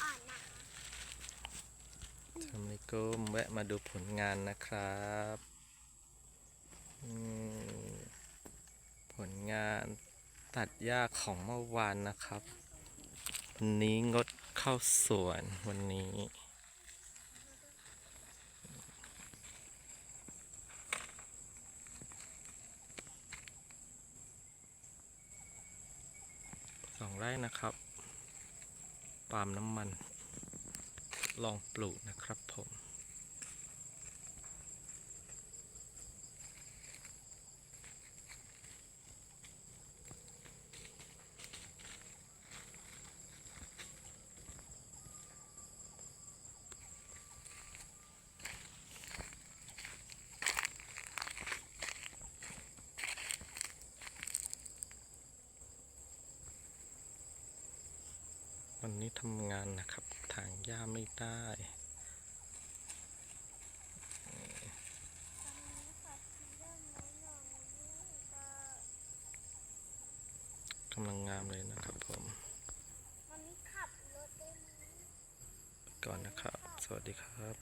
อ่อนๆนะทำนิกุมแวะมาดูผลงานนะครับผลงานตัดหญ้าของเมื่อวานนะครับ วันนี้งดเข้าสวนวันนี้สองไร่นะครับ ปาล์มน้ำมัน ลองปลูกนะครับผม วันนี้ทำงานนะครับถางหญ้าไม่ได้กำลังงามเลยนะครับผมวันนี้ขับรถได้ไหมก่อนนะครับ สวัสดีครับ